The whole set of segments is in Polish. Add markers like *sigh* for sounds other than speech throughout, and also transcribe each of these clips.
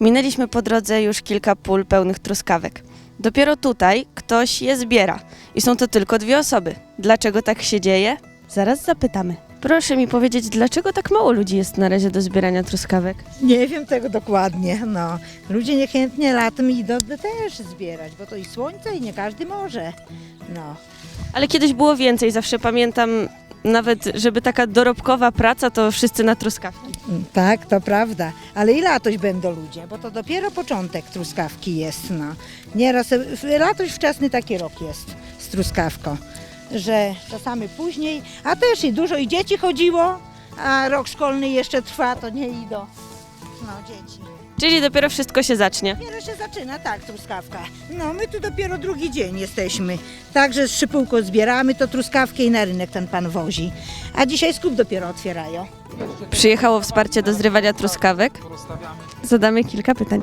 Minęliśmy po drodze już kilka pól pełnych truskawek. Dopiero tutaj ktoś je zbiera i są to tylko dwie osoby. Dlaczego tak się dzieje? Zaraz zapytamy. Proszę mi powiedzieć, dlaczego tak mało ludzi jest na razie do zbierania truskawek? Nie wiem tego dokładnie, no. Ludzie niechętnie latem idą też zbierać, bo to i słońce i nie każdy może. No. Ale kiedyś było więcej, zawsze pamiętam nawet, żeby taka dorobkowa praca, to wszyscy na truskawki. Mm, Tak, to prawda. Ale i latoś będą ludzie, bo to dopiero początek truskawki jest, no. Nieraz, latoś wczesny taki rok jest z truskawką, że czasami później, a też i dużo i dzieci chodziło, a rok szkolny jeszcze trwa, to nie idą. No, dzieci. Czyli dopiero wszystko się zacznie. Dopiero się zaczyna, tak, truskawka. No, my tu dopiero drugi dzień jesteśmy. Także z szypułką zbieramy to truskawkę i na rynek ten pan wozi. A dzisiaj skup dopiero otwierają. Przyjechało wsparcie do zrywania truskawek. Zadamy kilka pytań.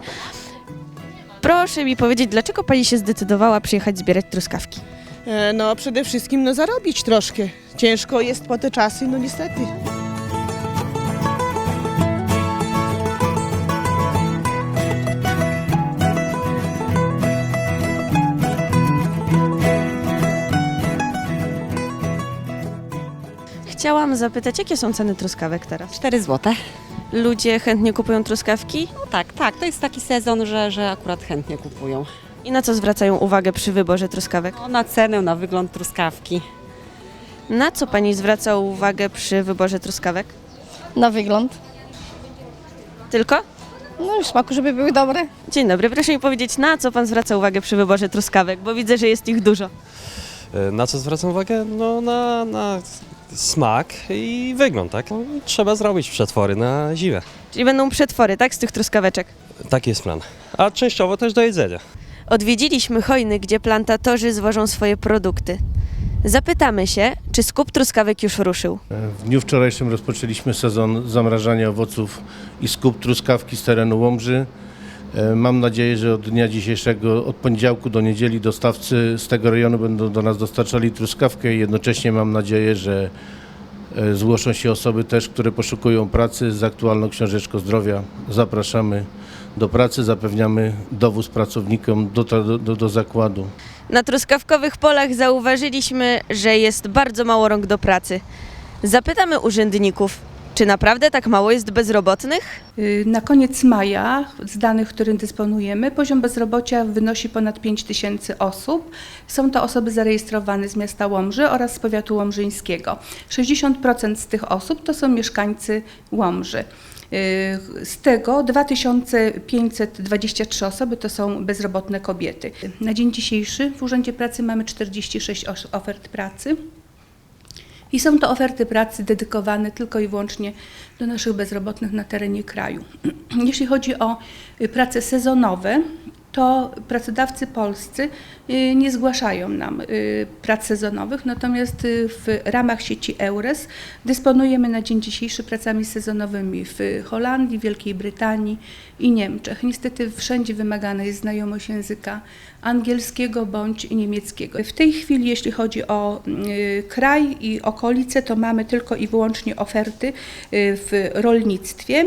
Proszę mi powiedzieć, dlaczego pani się zdecydowała przyjechać zbierać truskawki? E, No przede wszystkim no zarobić troszkę. Ciężko jest po te czasy, no niestety. Chciałam zapytać, jakie są ceny truskawek teraz? 4 złote. Ludzie chętnie kupują truskawki No tak, tak, to jest taki sezon, że, że akurat chętnie kupują. I na co zwracają uwagę przy wyborze truskawek? No, na cenę, na wygląd truskawki. Na co pani zwraca uwagę przy wyborze truskawek? Na wygląd. Tylko? No i smaku, żeby były dobre. Dzień dobry, proszę mi powiedzieć, na co pan zwraca uwagę przy wyborze truskawek, bo widzę, że jest ich dużo. E, Na co zwracam uwagę? No na, na smak i wygląd, tak? No, trzeba zrobić przetwory na zimę. Czyli będą przetwory, tak, z tych truskaweczek. Taki jest plan. A częściowo też do jedzenia. Odwiedziliśmy hojny, gdzie plantatorzy zwożą swoje produkty. Zapytamy się, czy skup truskawek już ruszył. W dniu wczorajszym rozpoczęliśmy sezon zamrażania owoców i skup truskawki z terenu Łomży. E, Mam nadzieję, że od dnia dzisiejszego, od poniedziałku do niedzieli dostawcy z tego rejonu będą do nas dostarczali truskawkę i jednocześnie mam nadzieję, że e, zgłoszą się osoby też, które poszukują pracy z aktualną książeczką zdrowia. Zapraszamy do pracy, zapewniamy dowóz pracownikom do, do, do, zakładu. Na truskawkowych polach zauważyliśmy, że jest bardzo mało rąk do pracy. Zapytamy urzędników, czy naprawdę tak mało jest bezrobotnych? Y, Na koniec maja, z danych, którym dysponujemy, poziom bezrobocia wynosi ponad 5 tysięcy osób. Są to osoby zarejestrowane z miasta Łomży oraz z powiatu łomżyńskiego. 60% z tych osób to są mieszkańcy Łomży. Y, Z tego 2523 osoby to są bezrobotne kobiety. Na dzień dzisiejszy w Urzędzie Pracy mamy 46 os- ofert pracy. I są to oferty pracy dedykowane tylko i wyłącznie do naszych bezrobotnych na terenie kraju. *clears throat* Jeśli chodzi o y, prace sezonowe, to pracodawcy polscy y, nie zgłaszają nam y, prac sezonowych, natomiast y, w ramach sieci EURES dysponujemy na dzień dzisiejszy pracami sezonowymi w Holandii, Wielkiej Brytanii i Niemczech. Niestety wszędzie wymagana jest znajomość języka angielskiego bądź niemieckiego. W tej chwili, jeśli chodzi o kraj i okolice, to mamy tylko i wyłącznie oferty w rolnictwie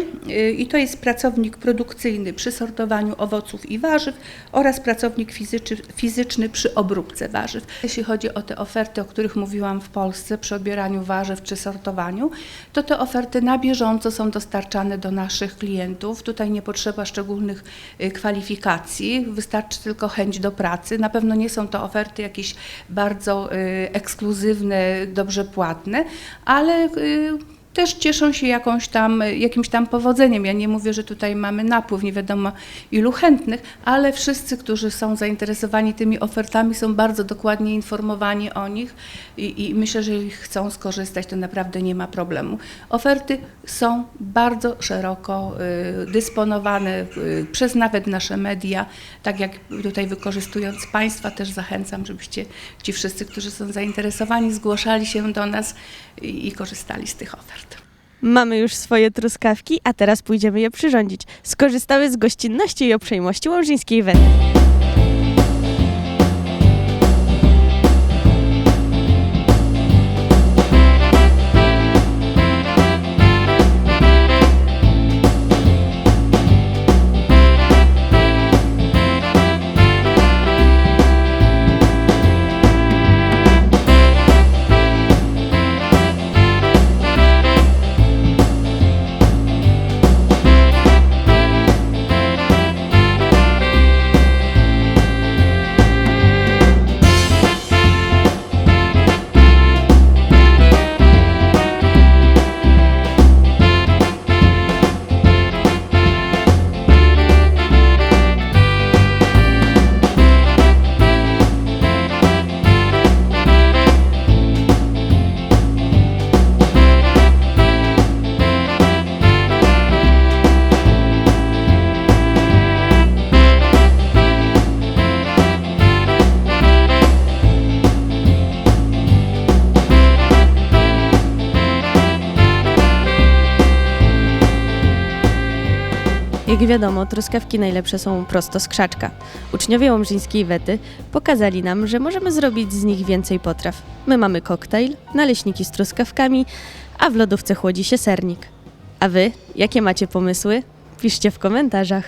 i to jest pracownik produkcyjny przy sortowaniu owoców i warzyw oraz pracownik fizyczny, fizyczny przy obróbce warzyw. Jeśli chodzi o te oferty, o których mówiłam w Polsce przy odbieraniu warzyw czy sortowaniu, to te oferty na bieżąco są dostarczane do naszych klientów. Tutaj nie potrzeba szczególnych y, kwalifikacji, wystarczy tylko chęć do pracy. Na pewno nie są to oferty jakieś bardzo y, ekskluzywne, dobrze płatne, ale y, też cieszą się jakąś tam, jakimś tam powodzeniem. Ja nie mówię, że tutaj mamy napływ, nie wiadomo ilu chętnych, ale wszyscy, którzy są zainteresowani tymi ofertami, są bardzo dokładnie informowani o nich i, i myślę, że jeśli chcą skorzystać, to naprawdę nie ma problemu. Oferty są bardzo szeroko y, dysponowane y, przez nawet nasze media, tak jak tutaj wykorzystując Państwa też zachęcam, żebyście ci wszyscy, którzy są zainteresowani, zgłaszali się do nas i, i korzystali z tych ofert. Mamy już swoje truskawki, a teraz pójdziemy je przyrządzić. Skorzystały z gościnności i uprzejmości łomżyńskiej weny. Jak wiadomo, truskawki najlepsze są prosto z krzaczka. Uczniowie łomżyńskiej Wety pokazali nam, że możemy zrobić z nich więcej potraw. My mamy koktajl, naleśniki z truskawkami, a w lodówce chłodzi się sernik. A wy, jakie macie pomysły? Piszcie w komentarzach.